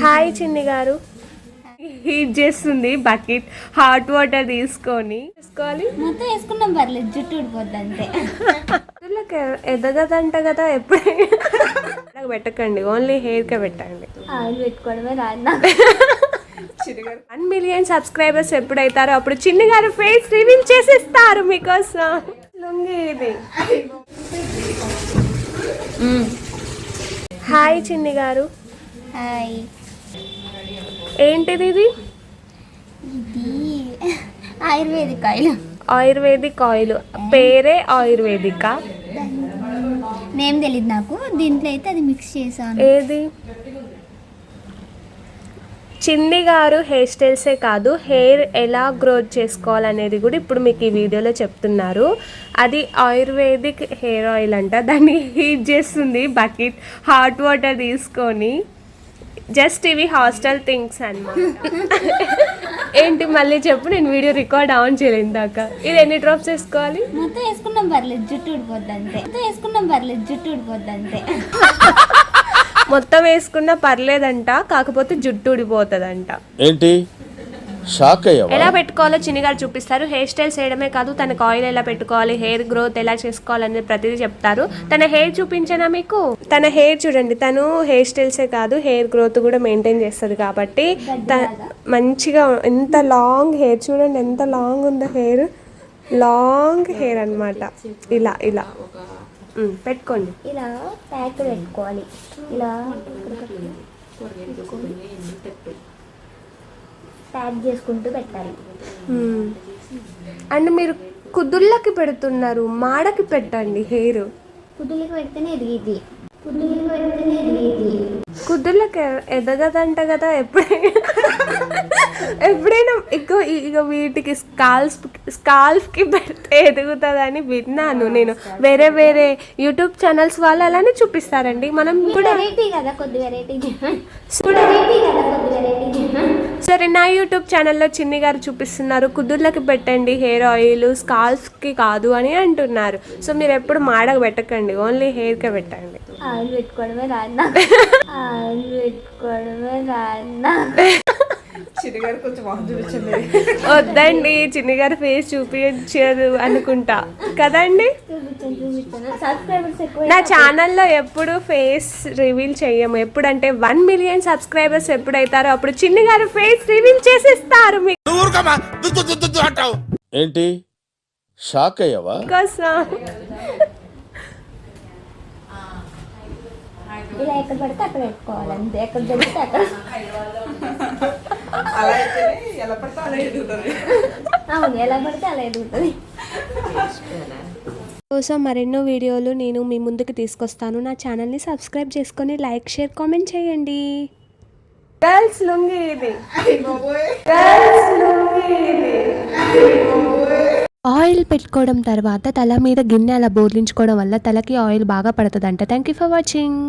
Hi చిన్ని గారు. Heat చేస్తుంది బకెట్ హాట్ వాటర్ తీసుకొని. తీసుకోవాలి మొత్తం వేసుకున్నాం పర్లేదు జుట్టు ఊడిపోద్ది అంతే. ఎదగదంట కదా ఎప్పుడైనా నాకు పెట్టకండి ఓన్లీ హెయిర్కే పెట్టండి. ఆయిల్ పెట్టుకోవడమే రాదు వన్ మిలియన్ సబ్స్క్రైబర్స్ ఎప్పుడైతారో అప్పుడు చిన్ని గారు ఫేస్ రివీల్ చేసేస్తారు మీకోసం. లుంగి ఇది. హాయ్ చిన్ని గారు. హాయ్. ఏంటిది ఇది? ఆయుర్వేదిక్ ఆయిల్ ఆయుర్వేదిక్ ఆయిల్ పేరే ఆయుర్వేదిక? నేమ్ తెలియదు నాకు. దీంట్లో అయితే అది మిక్స్ చేసాను ఏది? చిన్ని గారు హెయిర్ స్టైల్సే కాదు హెయిర్ ఎలా గ్రోత్ చేసుకోవాలనేది కూడా ఇప్పుడు మీకు ఈ వీడియోలో చెప్తున్నారు. అది ఆయుర్వేదిక్ హెయిర్ ఆయిల్ అంట. దాన్ని హీట్ చేస్తుంది బకెట్ హాట్ వాటర్ తీసుకొని. జస్ట్ ఇవి హాస్టల్ థింగ్స్ అన్నమాట. ఏంటి మళ్ళీ చెప్పు నేను వీడియో రికార్డ్ ఆన్ చేయలేదు ఇందాక. ఇది ఎన్ని డ్రాప్స్ వేసుకోవాలి? మొత్తం వేసుకున్నాం పర్లేదు జుట్టు ఊడిపోద్ది అంతే మొత్తం వేసుకున్నాం పర్లేదు జుట్టు ఊడిపోద్ది అంతే మొత్తం వేసుకున్నా పర్లేదంట కాకపోతే జుట్టు ఊడిపోతుందంట. ఏంటి? షాక్ అయ్యావా? ఎలా పెట్టుకోవాలో చిన్నిగారు చూపిస్తారు. హెయిర్ స్టైల్స్ చేయడమే కాదు తనకు ఆయిల్ ఎలా పెట్టుకోవాలి హెయిర్ గ్రోత్ ఎలా చేసుకోవాలనేది ప్రతిదీ చెప్తారు. తన హెయిర్ చూపించనా మీకు? తన హెయిర్ చూడండి తను హెయిర్ స్టైల్సే కాదు హెయిర్ గ్రోత్ కూడా మెయింటైన్ చేస్తుంది కాబట్టి మంచిగా ఎంత లాంగ్ హెయిర్ చూడండి ఎంత లాంగ్ ఉందో హెయిర్. లాంగ్ హెయిర్ అన్నమాట. ఇలా ఇలా. పెట్టుకోండి. ఇలా ప్యాక్ పెట్టుకోవాలి. ఇలా. ప్యాక్ చేసుకుంటూ పెట్టాలి. అండ్ మీరు కుదుళ్ళకి పెడుతున్నారు మాడకి పెట్టండి హెయిర్. కుదులకి పెడితేనే ఎదిగిద్ది కుదులకి పెడితేనే ఎదిగిద్ది కుదుర్లకు ఎదగదంట కదా ఎప్పుడైనా. ఎప్పుడైనా ఇక ఇక వీటికి స్కాల్ఫ్ స్కాల్ఫ్కి పెడితే ఎదుగుతుందని విన్నాను నేను. వేరే వేరే యూట్యూబ్ ఛానల్స్ వాళ్ళు అలానే చూపిస్తారండి. మనం కూడా వెరైటీ కదా కొద్ది వెరైటీ వెరైటీ కదా కొద్ది వెరైటీ నా యూట్యూబ్ ఛానల్లో చిన్ని గారు చూపిస్తున్నారు. కుదుర్లకి పెట్టండి హెయిర్ ఆయిల్ స్కాల్ఫ్కి కాదు అని అంటున్నారు. సో మీరు ఎప్పుడు మాడకు పెట్టకండి. ఓన్లీ హెయిర్కే పెట్టండి. ఆయిల్ పెట్టుకోవడమే రాదు ఆయిల్ పెట్టుకోవడమే రాదు వద్దండి చిన్ని గారి ఫేస్ చూపించదు అనుకుంటా. కదండి? నా ఛానల్లో ఎప్పుడు ఫేస్ రివీల్ చేయము ఎప్పుడంటే వన్ మిలియన్ సబ్స్క్రైబర్స్ ఎప్పుడైతారో అప్పుడు చిన్ని గారు ఫేస్ రివీల్ చేసేస్తారు ఏంటి? షాక్ అయ్యావా? ఇలా ఎక్కడ పడితే అక్కడ పెట్టుకోవాలి. అంతే. ఎక్కడ దొరికితే అక్కడ. అవును ఎలా పడితే అలా ఎదుగుతుంది కోసం మరెన్నో వీడియోలు నేను మీ ముందుకు తీసుకొస్తాను. నా ఛానల్ని సబ్స్క్రైబ్ చేసుకొని లైక్ షేర్ కామెంట్ చేయండి. గర్ల్స్ లుంగి ఇది. గర్ల్స్ లుంగి ఇది. ఆయిల్ పెట్టుకోవడం తర్వాత తల మీద గిన్నె అలా బోర్లించుకోవడం వల్ల తలకి ఆయిల్ బాగా పడుతుందంట. Thank you for watching